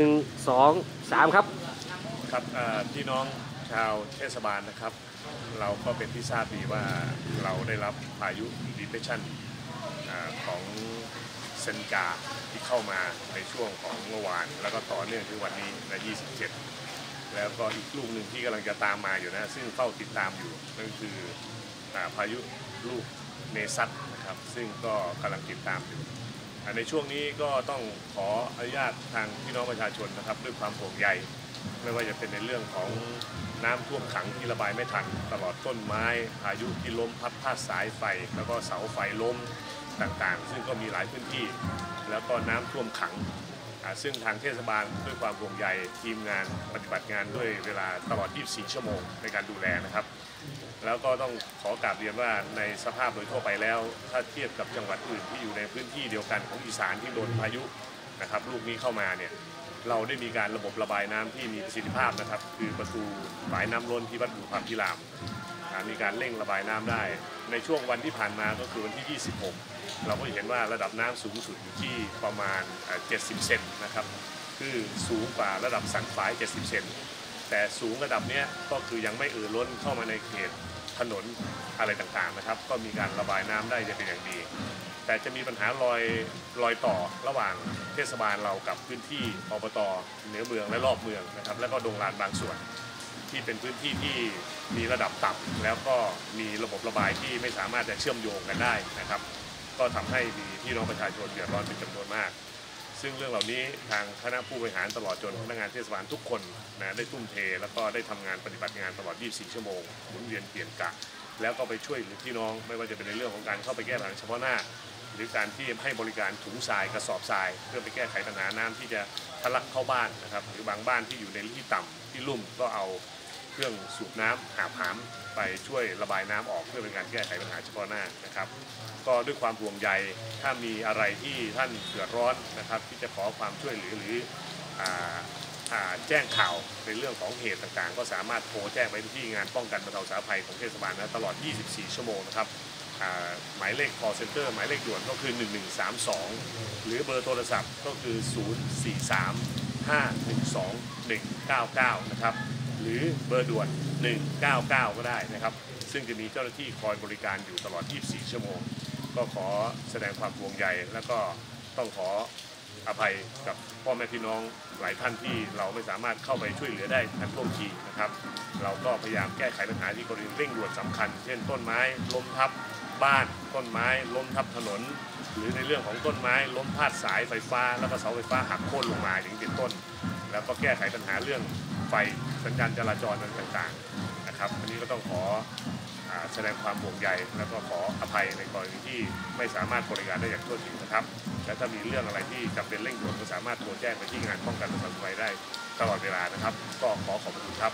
หนึ่งสองสามครับครับเอ่อพี่น้องชาวเทศบาลนะครับ เราก็เป็นที่ทราบดีว่าเราได้รับพายุ depression อ่าของเซนกาที่เข้ามาในช่วงของเมื่อวาน แล้วก็ต่อเนื่องถึงวันนี้ใน27 แล้วก็อีกลูกหนึ่งที่กำลังจะตามมาอยู่นะ ซึ่งเฝ้าติดตามอยู่นั่นคืออาพายุลูกเนซัตนะครับ ซึ่งก็กำลังติดตามอยู่อ่า ในช่วงนี้ก็ต้องขออนุญาตทางพี่น้องประชาชนนะครับ ด้วยความห่วงใยไม่ว่าจะเป็นในเรื่องของน้ำท่วมขังที่ระบายไม่ทัน ตลอดต้นไม้พายุที่ล้มพัดพาดสายไฟ แล้วก็เสาไฟล้มต่างๆ ซึ่งก็มีหลายพื้นที่ แล้วก็น้ำท่วมขัง ซึ่งทางเทศบาลด้วยความห่วงใยทีมงานปฏิบัติงานด้วยเวลาตลอด 24 ชั่วโมงในการดูแลนะครับ แล้วก็ต้องขอกราบเรียนว่าในสภาพโดยทั่วไปแล้ว ถ้าเทียบกับจังหวัดอื่นที่อยู่ในพื้นที่เดียวกันของอีสานที่โดนพายุนะครับลูกนี้เข้ามาเนี่ยเราได้มีการระบบระบายน้ำที่มีประสิทธิภาพนะครับ คือประตูฝายน้ำล้นที่วัดบุพามพิรามามีการเร่งระบายน้ำได้ ในช่วงวันที่ผ่านมาก็คือวันที่ 26 เราก็เห็นว่าระดับน้ำสูงสุดอยู่ที่ประมาณ 70 เซนนะครับ คือสูงกว่าระดับสันฝาย 70 เซนแต่สูงระดับเนี้ยก็คือยังไม่เอ่อล้นเข้ามาในเขตถนนอะไรต่างๆนะครับ ก็มีการระบายน้ำได้จะเป็นอย่างดี แต่จะมีปัญหารอยรอยต่อระหว่างเทศบาลเรากับพื้นที่อบตเหนือเมืองและรอบเมืองนะครับ แล้วก็ดงลานบางส่วน ที่เป็นพื้นที่ที่มีระดับต่ำแล้วก็มีระบบระบายที่ไม่สามารถจะเชื่อมโยงกันได้นะครับ ก็ทำให้มีพี่น้องประชาชนเดือดร้อนเป็นจำนวนมาก ซึ่งเรื่องเหล่านี้ทางคณะผู้บริหารตลอดจนพนักงานเทศบาลทุกคนนะได้ทุ่มเท แล้วก็ได้ทำงานปฏิบัติงานตลอด 24 ชั่วโมงหมุนเวียนเปลี่ยนกะ แล้วก็ไปช่วยเหลือพี่น้องไม่ว่าจะเป็นในเรื่องของการเข้าไปแก้ปัญหาเฉพาะหน้า หรือการที่ให้บริการถุงทรายกระสอบทราย เพื่อไปแก้ไขปัญหาน้ำที่จะทะลักเข้าบ้านนะครับ หรือบางบ้านที่อยู่ในที่ต่ำที่ลุ่มก็เอาเครื่องสูบน้ำหาบหามไปช่วยระบายน้ำออกเพื่อเป็นการแก้ไขปัญหาเฉพาะหน้านะครับ ก็ด้วยความห่วงใยถ้ามีอะไรที่ท่านเดือดร้อนนะครับ ที่จะขอความช่วยเหลือหรืออแจ้งข่าวในเรื่องของเหตุต่างๆ ก็สามารถโทรแจ้งไปที่งานป้องกันบรรเทาสาภัยของเทศบาลนะตลอด 24 ชั่วโมงนะครับ หมายเลข call center หมายเลขด่วนก็คือ 1132 หรือเบอร์โทรศัพท์ก็คือ 043 512 199 นะครับ หรือเบอร์ด่วน 199 ก็ได้นะครับ ซึ่งจะมีเจ้าหน้าที่คอยบริการอยู่ตลอด 24 ชั่วโมง ก็ขอแสดงความห่วงใยแล้วก็ต้องขออภัยกับพ่อแม่พี่น้องหลายท่านที่เราไม่สามารถเข้าไปช่วยเหลือได้ทันท่วงทีนะครับ เราก็พยายามแก้ไขปัญหาที่กรณีเร่งด่วนสำคัญ เช่นต้นไม้ล้มทับ บ้านต้นไม้ล้มทับถนน หรือในเรื่องของต้นไม้ล้มพาดสายไฟฟ้า แล้วก็เสาไฟฟ้าหักโค่นลงมาอย่างเป็นต้น แล้วก็แก้ไขปัญหาเรื่องไฟสัญญาณจราจรต่างๆนะครับอันนี้ก็ต้องขอแสดงความห่วงใยแล้วก็ขออภัยในกรณีที่ไม่สามารถบริการได้อย่างทั่วถึงนะครับ และถ้ามีเรื่องอะไรที่จำเป็นเร่งด่วนก็สามารถโทรแจ้งไปที่งานป้องกันบรรเทาสาธารณภัยได้ตลอดเวลานะครับ ก็ขอขอบคุณครับ